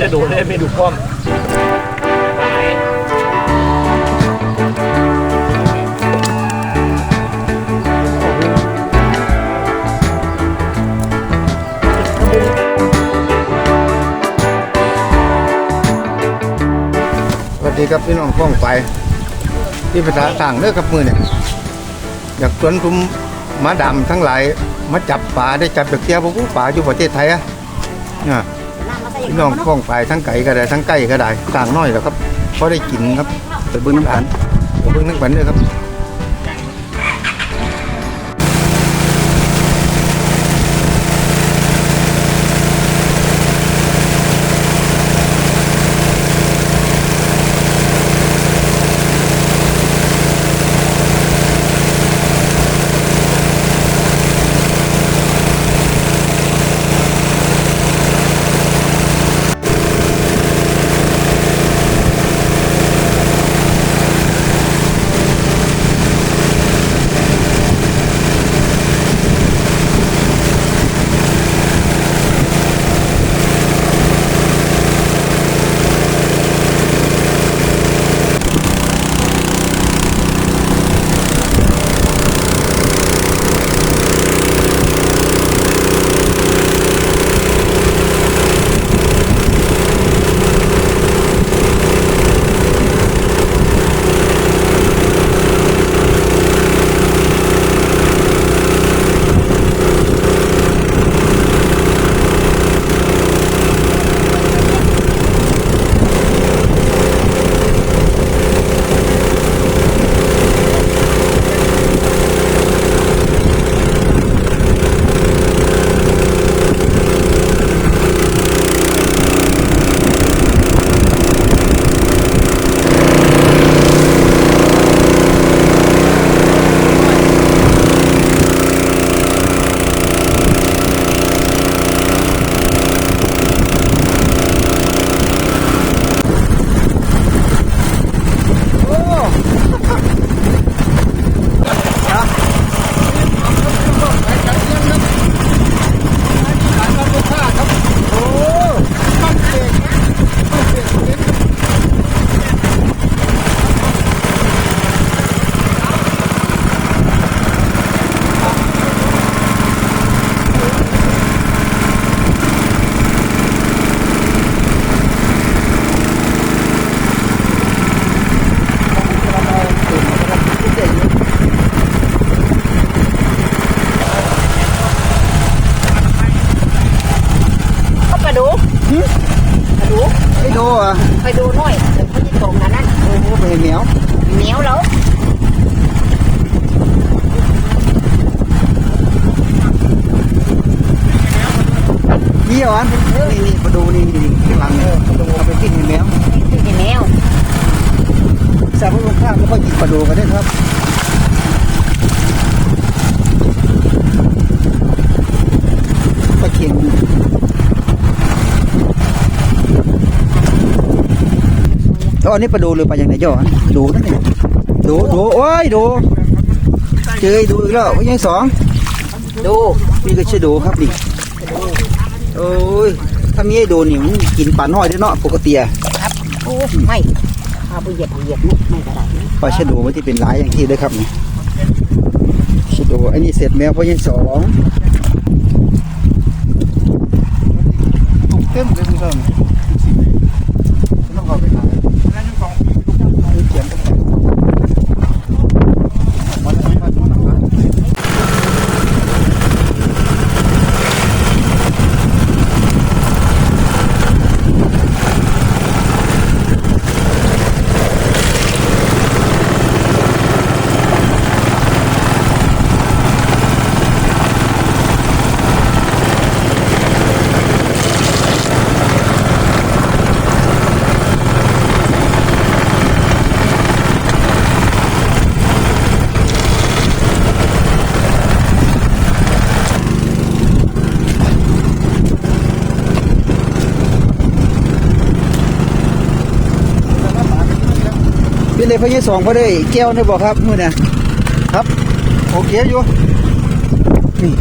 จะดูได้ไม่ดูพร้อมสวัสดีครับพี่น้องพ้องไป ที่ภาษาต่างเด้อกับมือเนี่ยอยากชวนคุมมาดำทั้งหลาย มาจับปลาได้จับเด็กเตี้ยพวกป่าอยู่ประเทศไทยอะ เนี่ยพี่น้องพ้องไปทั้งไก่ก็ได้ทั้งไก่ก็ได้ต่างน้อยแล้วครับเพอได้กินครับไปเบิ้งน้ำผันไปเบิ้งน้ำผันเลยครับ หรอนี่นี่มาดูนี่นี่ข้างหลังเนี่ยเอาไปกินเหนียวที่เหนียวแซ่บลงข้างแล้วก็กินปลาดูกันได้ครับปลาเข็งอ๋อนี่ปลาดูหรือปลาอย่างไหนจ่อดูนั่นเองดูดูโอ้ยดูเจอดูอีกแล้วยังสองดูนี่ก็ใช่ดูครับนี่ โอ้ย ถ้ามีไอ้ดูนี่มันกินปลาน้อยด้วยเนาะปกติอะครับโอ้ไม่เอาไปเหยียบเอาเหยียบมุกไม่ก็ได้นะปลาชะโดมันที่เป็นหลายอย่างที่ด้วยครับนี่ชะโดอันนี้เสร็จแล้วเพราะยังสองเต็มเลยคุณผู้ชมต้องเอาไปขายเขียนกันไป เป็นเลยพะยี่สองพอได้แก้วได้บอกครับมือเนี่ยครับโอเคอยู่นี่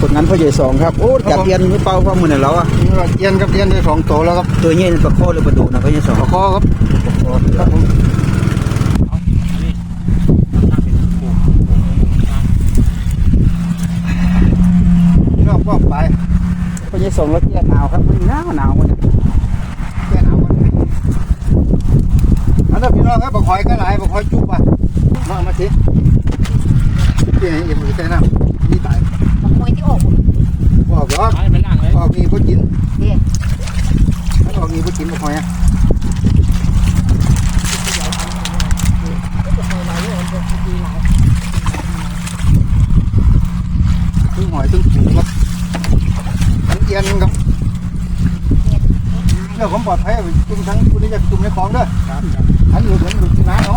ผลงานพ่อใหญ่สองครับโอ้จับเตียนมือเป่าพ่อมือไหนแล้วอะเอียนครับเอียนได้สองตัวแล้วครับตัวนี้ปลาโคหรือปลาดุกนะพ่อใหญ่สองขอคอครับครับผมพี่น้องป้องไปพ่อใหญ่สองแล้วเตี้ยหนาวครับมันหนาวหนาวมัน แค่หนาวกัน อันนั้นพี่น้องครับบอกหอยก็หลายบอกหอยจุบอะมามาสิที่ไหนอย่ามือใส่น้ำนี่ตายบางมวยที่อกบอกเหรอไปไปล่างเลยบอกมีผู้กินเนี่ยถ้าบอกมีผู้กินบอกหอยอะตึ้งหอยตึ้งปูครับทั้งเอียนครับเรื่องผมปลอดภัยจุ่มทั้งคุณนี่จะจุ่มในคลองด้ออันหลุ ดมันหลุดที่น้ำเอา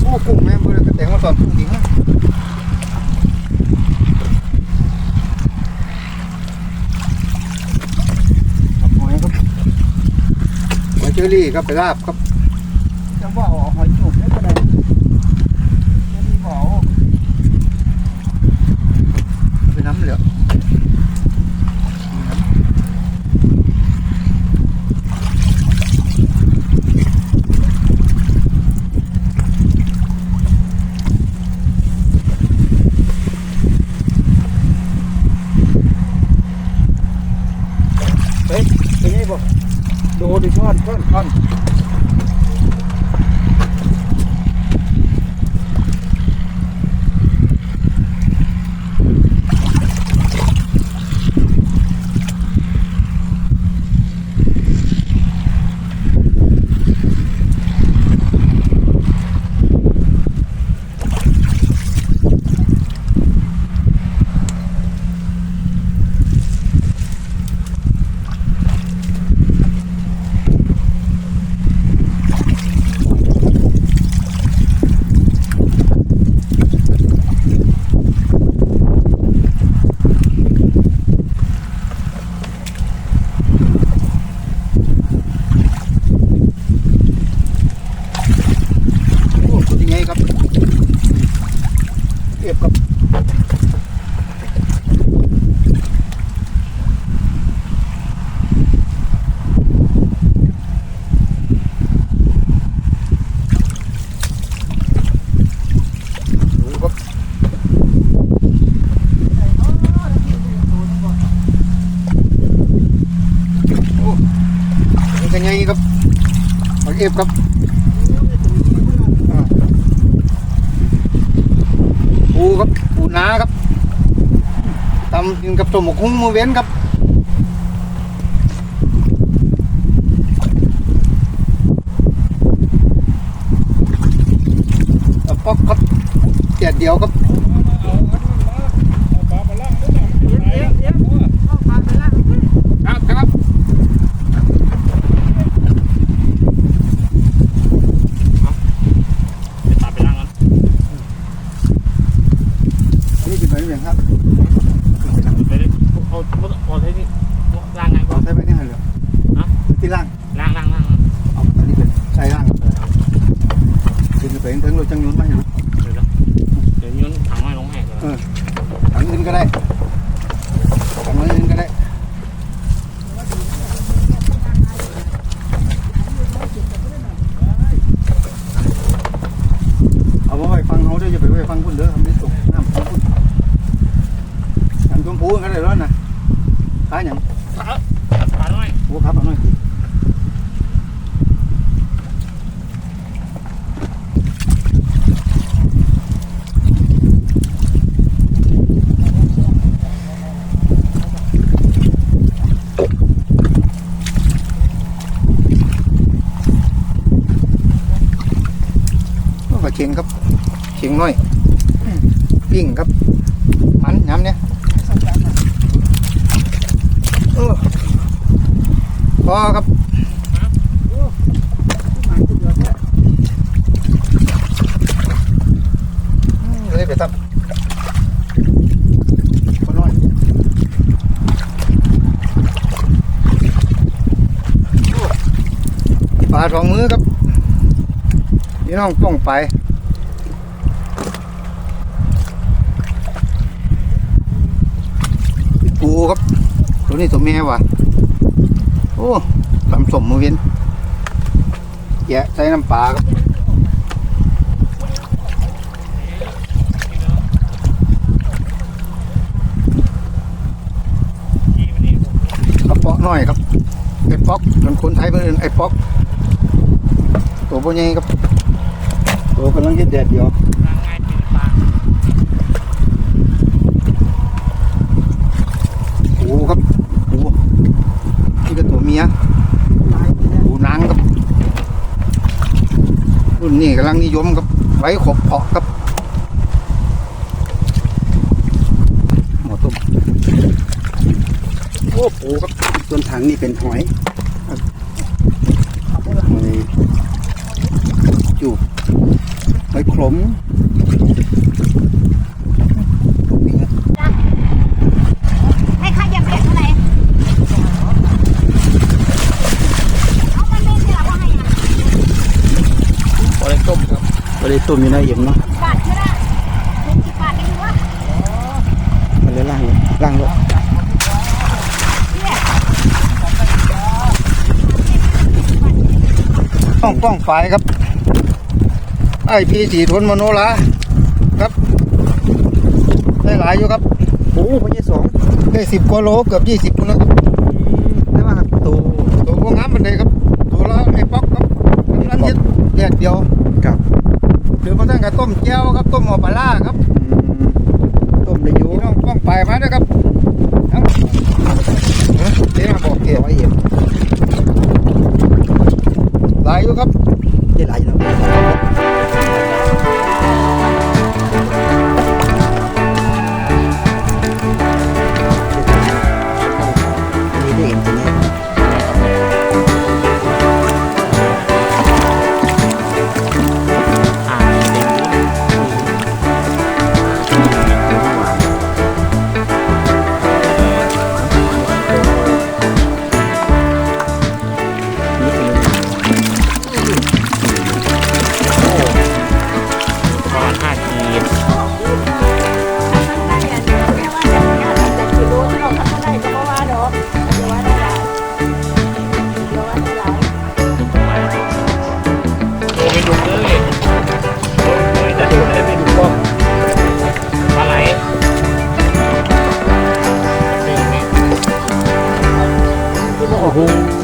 โอ้กุ้งแม่เบื่อกระแตงมาตอนกุ้งดิงนะครับหอยครับห อยเชอรี่ครับไปลาบครับจังว่าเอาหอยจุกได้ก็ได้ยังมีบ่อไปน้ำเหลือเฮ้ยเป็นไงบ่โด ดิช่อนช่อนช่อนโอ้เป็นไงครับเทียบกับดูครับโอ้ เป็นไงครับเอาเอฟครับปูครับปูนาครับตำกินกับสมหมกหุ้งมือเว้นครับแล้วป๊อกครับเจ็ดเดียวครับครับ ตามไปล่างกัน นี่เป็นอะไรอย่างครับ ไปเลยเอาเอาใช้นี่ล่างไงก่อ เอา น ใส่ไปนี่หันเหรอ ฮะ ที่ล่าง ล่างล่างล่าง เอาอันนี้เป็นใส่ล่างดึงไปถึงเราจังยุนไม่รู้ เดี๋ยวเดี๋ยวย้อนถังไม้ลงแม่ก่อน ทางอื่น ก็ได้ นครับเขียงน้อยปิ้งครับมันน้ำเนี่ยพอครับเลยไปตับปลาสองมือครับพี่น้องป้องไป นี้ตัวแม่ว่ะโอ้ตำสมมือเวียนแกะใส่น้ำปลาครับที่วันนี้ผมกระเปาะน้อยครับไอ้ป๊อกจนคนไทยเพื่อนไอ้ป๊อกตัวพวกนี้ครับตัวกำลังเฮ็ดแดดเดียว ร่างง่ายเป็นปลา ปูครับปูนี่ก็ตัวเมียปูนางครับรุ่นนี้กำ ลังนิยมกับไว้ขบเพาะกับหมอตุ้มโอ้โหครับส่วนถังนี่เป็นหอยหอยจูบหอยขลม ให้ค่าเหยียบเหยียบเท่าไหร่เอามันเป็นที่เราว่าให้อะ พอได้ต้มครับ บริ ตุ่มอยู่ในเอ็มเนาะบาทก็ได้หกสิบบาทได้ไหมวะมันเลยล่างเลยล่างเลยต้องป้องฝ่ายครับ ไอพีสีทนมโนลาครับ ได้หลายอยู่ครับโอ้พญสองได้สิบกว่าโลเกือบยี่สิบคนแล้วครับได้ว่าตัวตัวพวกงามมันเลยครับตัวละไอ้ป๊อกครับนั่นเย็ดแดดเดียวกับ หรือมาตั้งกับต้มแก้วครับต้มหม้อปลาร้าครับต้มได้อยู่พี่น้องป้องไปมาด้วยครับเอ้าเดี๋ยวมาบอกเกี่ยวร้อยเอ็มหลายอยู่ครับได้หลายอยู่แล้ว โ